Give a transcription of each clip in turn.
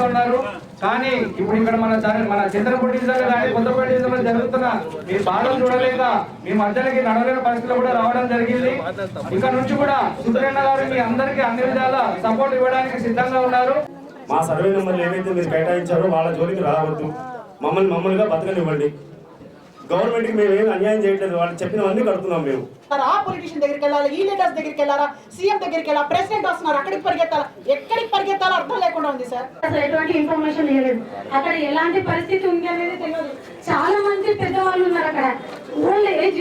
పరిస్థితిలో ఉన్నారు. కానీ ఇప్పుడు ఇక్కడ మన చ- మన చంద్రపూడి డివిజన్ కానీ కొత్తపేట డివిజన్ జరుగుతున్న మీ బాధలు చూడలేక మీ మధ్యలోకి నడవలేని పరిస్థితులు కూడా రావడం జరిగింది. ఇక్కడ నుంచి కూడా సుబ్రహ్మణ్య గారు మీ అందరికీ అన్ని విధాల సపోర్ట్ ఇవ్వడానికి సిద్ధంగా ఉన్నారు. మా సర్వే నెంబర్లు ఏవైతే మీరు కేటాయించారో వాళ్ళ జోలికి రావద్దు. మమ్మల్ని మమ్మల్నిగా బతకనివ్వండి. గవర్నమెంట్కి మేము ఏమి అన్యాయం చేయట్లేదు. వాళ్ళు చెప్పినవన్నీ కడుతున్నాం మేము. మరి ఆ పొలిటీషియన్ దగ్గరికి వెళ్ళాలి? ఈ లీడర్స్ దగ్గరికి వెళ్ళాలా? సీఎం దగ్గరికి వెళ్ళాలా? ప్రెసిడెంట్ వస్తున్నారు. అక్కడికి పరిగెత్తాలా? ఎక్కడికి పరిగెత్తాలో అర్థం లేకుండా ఉంది సార్. అసలు ఎటువంటి ఇన్ఫర్మేషన్ ఇవ్వలేదు. అక్కడ ఎలాంటి పరిస్థితి ఉంది అనేది తెలియదు. చాలా మంది పెద్దవాళ్ళు ఉన్నారు అక్కడ. ఓల్డ్ ఏజ్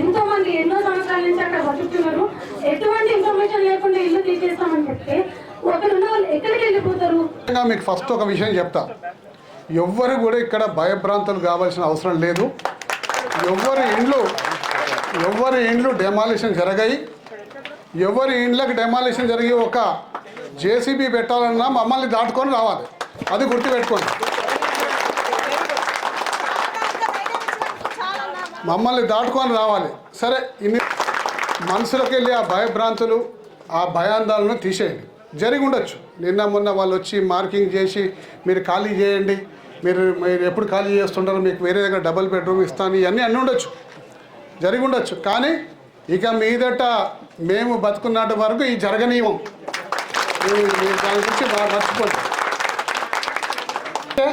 ఎంతో మంది ఎన్నో సంవత్సరాల నుంచి అక్కడ బతుకుతున్నారు. ఎటువంటి ఇన్ఫర్మేషన్ లేకుండా ఇల్లు తీసేస్తామని చెప్తే ఒకరు ఉన్న వాళ్ళు ఎక్కడికి వెళ్ళిపోతారు? మీకు ఫస్ట్ ఒక విషయం చెప్తా. ఎవ్వరు కూడా ఇక్కడ భయభ్రాంతులు కావాల్సిన అవసరం లేదు. ఎవ్వరి ఇండ్లు ఎవ్వరి ఇండ్లు డెమాలిషన్ జరగాయి. ఎవరి ఇండ్లకు డెమాలిషన్ జరిగి ఒక జేసీబీ పెట్టాలన్నా మమ్మల్ని దాటుకొని రావాలి. అది గుర్తుపెట్టుకోండి. మమ్మల్ని దాటుకొని రావాలి. సరే ఇన్ని మనసులోకి వెళ్ళి ఆ భయభ్రాంతులు ఆ భయాందాలను తీసేయండి. జరిగి ఉండొచ్చు. నిన్న మొన్న వాళ్ళు వచ్చి మార్కింగ్ చేసి మీరు ఖాళీ చేయండి. మీరు మీరు ఎప్పుడు ఖాళీ చేస్తుంటారు మీకు వేరే దగ్గర డబల్ బెడ్రూమ్ ఇస్తాను ఇవన్నీ అన్నీ ఉండొచ్చు. జరిగి ఉండొచ్చు. కానీ ఇక మీదట మేము బతుకున్నటి వరకు ఈ జరగనీయం. దాని గురించి బాగా మర్చిపోండి. అంటే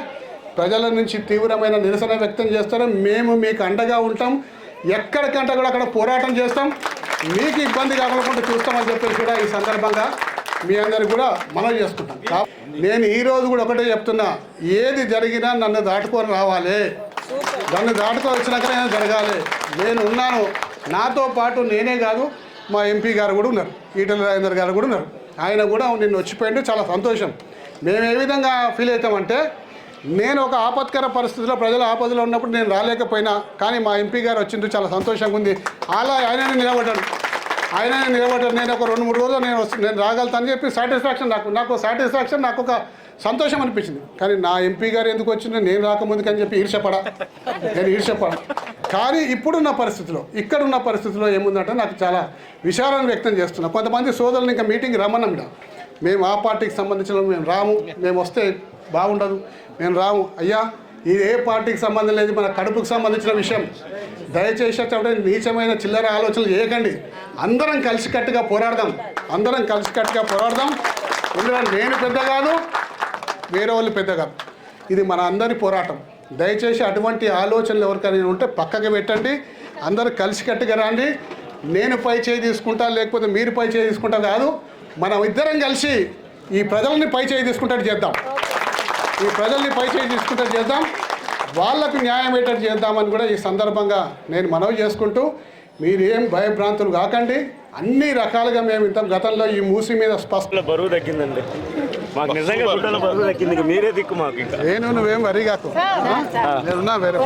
ప్రజల నుంచి తీవ్రమైన నిరసన వ్యక్తం చేస్తారు. మేము మీకు అండగా ఉంటాం. ఎక్కడికంటే కూడా అక్కడ పోరాటం చేస్తాం. మీకు ఇబ్బంది కాకుండా చూస్తామని చెప్పేసి కూడా ఈ సందర్భంగా మీ అందరికి కూడా మనవి చేసుకుంటాం. నేను ఈ రోజు కూడా ఒకటే చెప్తున్నా ఏది జరిగినా నన్ను దాటుకొని రావాలి. నన్ను దాటుకొని వచ్చినాక నేను జరగాలి. నేను ఉన్నాను. నాతో పాటు నేనే కాదు మా ఎంపీ గారు కూడా ఉన్నారు. ఈటల రాజేందర్ గారు కూడా ఉన్నారు. ఆయన కూడా నిన్ను వచ్చిపోయిండు. చాలా సంతోషం. మేము ఏ విధంగా ఫీల్ అవుతామంటే నేను ఒక ఆపత్కర పరిస్థితిలో ప్రజల ఆపదలో ఉన్నప్పుడు నేను రాలేకపోయినా కానీ మా ఎంపీ గారు వచ్చిండ్రు చాలా సంతోషంగా ఉంది. అలా ఆయన నిలబడ్డాడు. ఆయన నిలబడ్డారు నేను ఒక రెండు మూడు రోజులు నేను నేను రాగలుగుతానని చెప్పి సాటిస్ఫాక్షన్ నాకు నాకు సాటిస్ఫాక్షన్ నాకు ఒక సంతోషం అనిపించింది. కానీ నా ఎంపీ గారు ఎందుకు వచ్చిందో నేను రాకముందుకు అని చెప్పి ఈర్షపడా నేను ఈర్షపడా కానీ ఇప్పుడున్న పరిస్థితిలో ఇక్కడున్న పరిస్థితిలో ఏముందంటే నాకు చాలా విచారాన్ని వ్యక్తం చేస్తున్నా. కొంతమంది సోదరులు ఇంకా మీటింగ్ రమ్మన్నాం మేము ఆ పార్టీకి సంబంధించిన మేము రాము మేము వస్తే బాగుండదు. మేము రాము అయ్యా ఇది ఏ పార్టీకి సంబంధం లేదు మన కడుపుకు సంబంధించిన విషయం. దయచేసి అటువంటి నీచమైన చిల్లర ఆలోచనలు చేయకండి. అందరం కలిసికట్టుగా పోరాడదాం. అందరం కలిసికట్టుగా పోరాడదాం. ఎందుకంటే నేను పెద్ద కాదు వేరే వాళ్ళు పెద్ద కాదు. ఇది మన అందరి పోరాటం. దయచేసి అటువంటి ఆలోచనలు ఎవరికైనా ఉంటే పక్కకి పెట్టండి. అందరూ కలిసికట్టుగా రండి. నేను పై చేయి తీసుకుంటా లేకపోతే మీరు పై చేయి తీసుకుంటా కాదు. మనం ఇద్దరం కలిసి ఈ ప్రజల్ని పై చేయి తీసుకుంటాడు చేద్దాం. ఈ ప్రజల్ని పై చేయి తీసుకుంటే చేద్దాం. వాళ్ళకు న్యాయం అయ్యేటట్టు చేద్దామని కూడా ఈ సందర్భంగా నేను మనవి చేసుకుంటూ మీరేం భయభ్రాంతులు కాకండి. అన్ని రకాలుగా మేము ఇంత గతంలో ఈ మూసి మీద స్పష్ట గుట్టల బరువు తగ్గిందండి. మాకు నిజంగా గుట్టల బరువు తగ్గింది. మీరే దిక్కు మాకు నేను నువ్వేం వరిగాకు నేనున్నా వేరే